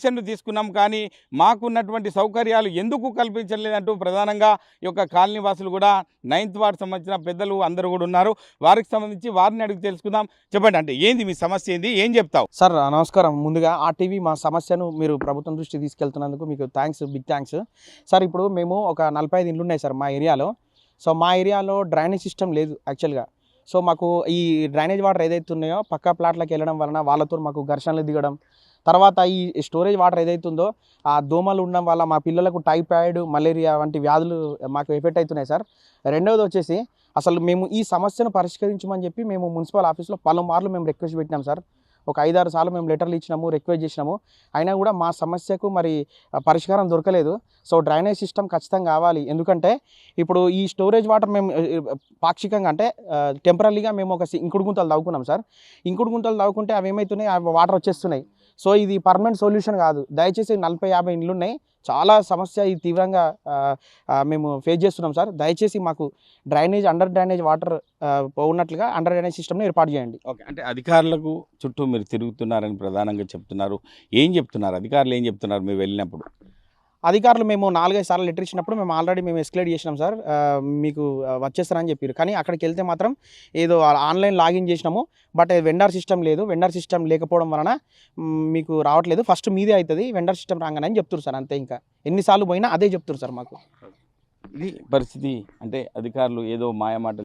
పర్మిషన్లు తీసుకున్నాం కానీ మాకున్నటువంటి సౌకర్యాలు ఎందుకు కల్పించలేదంటూ ప్రధానంగా ఈ యొక్క కాలనీ వాసులు కూడా నైన్త్ వార్డ్ సంబంధించిన పెద్దలు అందరూ కూడా ఉన్నారు. వారికి సంబంధించి వారిని అడిగి తెలుసుకుందాం. చెప్పండి అంటే ఏంది మీ సమస్య ఏంది? ఏం చెప్తావు? సార్ నమస్కారం. ముందుగా ఆ టీవీ మా సమస్యను మీరు ప్రభుత్వం దృష్టి తీసుకెళ్తున్నందుకు మీకు థ్యాంక్స్ బిగ్ థ్యాంక్స్ సార్ ఇప్పుడు మేము ఒక నలభై ఐదు ఇండ్లు ఉన్నాయి సార్ మా ఏరియాలో. సో మా ఏరియాలో డ్రైనేజ్ సిస్టమ్ లేదు యాక్చువల్గా సో మాకు ఈ డ్రైనేజ్ వాటర్ ఏదైతే ఉన్నాయో పక్క ప్లాట్లకు వెళ్ళడం వలన వాళ్ళతో మాకు ఘర్షణలు దిగడం తర్వాత ఈ స్టోరేజ్ వాటర్ ఏదైతే ఉందో ఆ దోమలు ఉండడం వల్ల మా పిల్లలకు టైఫాయిడ్ మలేరియా వంటి వ్యాధులు మాకు ఎఫెక్ట్ అవుతున్నాయి సార్. రెండవది వచ్చేసి అసలు మేము ఈ సమస్యను పరిష్కరించమని చెప్పి మేము మున్సిపల్ ఆఫీస్లో పలుమార్లు మేము రిక్వెస్ట్ పెట్టినాం సార్. ఒక ఐదారు సార్లు మేము లెటర్లు ఇచ్చినాము రిక్వెస్ట్ చేసినాము. అయినా కూడా మా సమస్యకు మరి పరిష్కారం దొరకలేదు. సో డ్రైనేజ్ సిస్టమ్ ఖచ్చితంగా కావాలి. ఎందుకంటే ఇప్పుడు ఈ స్టోరేజ్ వాటర్ మేము పాక్షికంగా అంటే టెంపరీగా మేము ఒక ఇంకుడు గుంతలు తవ్వుకున్నాం సార్. ఇంకుడు గుంతలు తవ్వుకుంటే అవి ఏమవుతున్నాయి వాటర్ వచ్చేస్తున్నాయి. సో ఇది పర్మనెంట్ సొల్యూషన్ కాదు. దయచేసి నలభై యాభై ఇండ్లు ఉన్నాయి చాలా సమస్య ఇది తీవ్రంగా మేము ఫేస్ చేస్తున్నాం సార్. దయచేసి మాకు డ్రైనేజ్ అండర్ డ్రైనేజ్ వాటర్ ఉన్నట్లుగా అండర్ డ్రైనేజ్ సిస్టమ్ని ఏర్పాటు చేయండి. ఓకే. అంటే అధికారులకు చుట్టూ మీరు తిరుగుతున్నారని ప్రధానంగా చెప్తున్నారు. ఏం చెప్తున్నారు? అధికారులు ఏం చెప్తున్నారు? మీరు వెళ్ళినప్పుడు? అధికారులు మేము నాలుగైదు సార్లు లెటర్ ఇచ్చినప్పుడు మేము ఆల్రెడీ మేము ఎస్కలేట్ చేసినాం సార్. మీకు వచ్చేస్తారని చెప్పారు కానీ అక్కడికి వెళ్తే మాత్రం ఏదో ఆన్లైన్ లాగిన్ చేసినాము. బట్ వెండర్ సిస్టమ్ లేదు. వెండర్ సిస్టమ్ లేకపోవడం వలన మీకు రావట్లేదు. ఫస్ట్ మీదే అవుతుంది వెండర్ సిస్టమ్ రాగానే అని సార్. అంతే ఇంకా. ఎన్నిసార్లు పోయినా అదే చెప్తారు సార్ మాకు. ఇది పరిస్థితి అంటే అధికారులు ఏదో మాయమాట